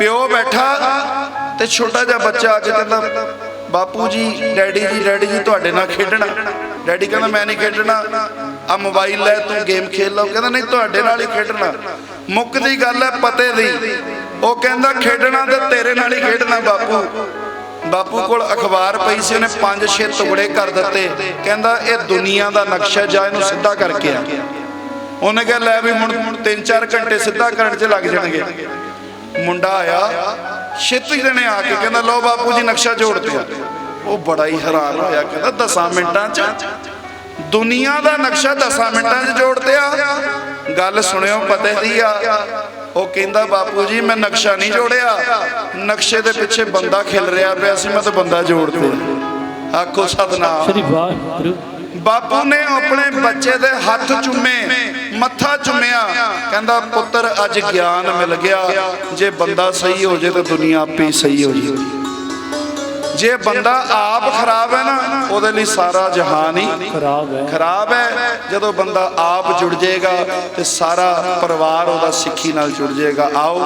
ਪਿਓ ਬੈਠਾ ਤੇ ਛੋਟਾ ਜਿਹਾ ਬੱਚਾ ਆ ਕੇ ਕਹਿੰਦਾ, ਬਾਪੂ ਜੀ, ਡੈਡੀ ਜੀ ਡੈਡੀ ਜੀ, ਤੁਹਾਡੇ ਨਾਲ ਖੇਡਣਾ। ਡੈਡੀ ਕਹਿੰਦਾ, ਮੈਂ ਨਹੀਂ ਖੇਡਣਾ। ਆ ਮੋਬਾਈਲ ਲੈ, ਤੂੰ ਗੇਮ ਖੇਡ ਲਓ ਕਹਿੰਦਾ, ਨਹੀਂ, ਤੁਹਾਡੇ ਨਾਲ ਹੀ ਖੇਡਣਾ। ਮੁੱਕਦੀ ਗੱਲ ਹੈ ਪਤੇ ਦੀ। ਉਹ ਕਹਿੰਦਾ, ਖੇਡਣਾ ਤੇ ਤੇਰੇ ਨਾਲ ਹੀ ਖੇਡਣਾ, ਬਾਪੂ। ਬਾਪੂ ਕੋਲ ਅਖਬਾਰ ਪਈ ਸੀ, ਉਹਨੇ ਪੰਜ, ਛੇ ਟੁਕੜੇ ਕਰ ਦਿੱਤੇ। ਕਹਿੰਦਾ, ਇਹ ਦੁਨੀਆ ਦਾ ਨਕਸ਼ਾ ਜਾ, ਇਹਨੂੰ ਸਿੱਧਾ ਕਰਕੇ ਆ। ਉਹਨੇ ਕਿਹਾ, ਲੈ ਵੀ ਹੁਣ 3-4 ਘੰਟੇ ਸਿੱਧਾ ਕਰਨ 'ਚ ਲੱਗ ਜਾਣਗੇ। ਮੁੰਡਾ ਆਇਆ ਛੇਤੀ ਜਣੇ ਆ ਕੇ ਕਹਿੰਦਾ ਲਓ ਬਾਪੂ ਜੀ ਨਕਸ਼ਾ ਜੋੜ ਦਿਆ ਉਹ ਬੜਾ ਹੀ ਹੈਰਾਨ ਹੋਇਆ ਕਹਿੰਦਾ 10 ਮਿੰਟਾਂ 'ਚ ਦੁਨੀਆ ਦਾ ਨਕਸ਼ਾ 10 ਮਿੰਟਾਂ 'ਚ ਜੋੜ ਦਿਆ ਗੱਲ ਸੁਣਿਓ ਪਤੇ ਦੀ ਆ? ਉਹ ਕਹਿੰਦਾ ਬਾਪੂ ਜੀ ਮੈਂ ਨਕਸ਼ਾ ਨਹੀਂ ਜੋੜਿਆ। ਨਕਸ਼ੇ ਦੇ ਪਿੱਛੇ ਬੰਦਾ ਖਿਲ ਰਿਹਾ ਪਿਆ ਸੀ ਮੈਂ ਤਾਂ ਬੰਦਾ ਜੋੜ ਦਿਆ ਆਖੋ ਸਤਨਾਮ। ਸ੍ਰੀ ਵਾਹਿਗੁਰੂ। ਬਾਪੂ ਨੇ ਆਪਣੇ ਬੱਚੇ ਦੇ ਹੱਥ ਚੁੰਮੇ। ਮੱਥਾ ਚੁੰਮਿਆ ਕਹਿੰਦਾ ਪੁੱਤਰ ਅੱਜ ਗਿਆਨ ਮਿਲ ਗਿਆ। ਜੇ ਬੰਦਾ ਸਹੀ ਹੋ ਜੇ ਤਾਂ ਦੁਨੀਆ ਆਪੇ ਹੀ ਸਹੀ ਹੋ ਜੇ ਜੇ ਬੰਦਾ ਆਪ ਖਰਾਬ ਹੈ ਨਾ ਉਹਦੇ ਲਈ ਸਾਰਾ ਜਹਾਨ ਹੀ ਖਰਾਬ ਹੈ। ਖਰਾਬ ਹੈ। ਜਦੋਂ ਬੰਦਾ ਆਪ ਜੁੜ ਜਾਏਗਾ ਤੇ ਸਾਰਾ ਪਰਿਵਾਰ ਉਹਦਾ ਸਿੱਖੀ ਨਾਲ ਜੁੜ ਜਾਏਗਾ। ਆਓ।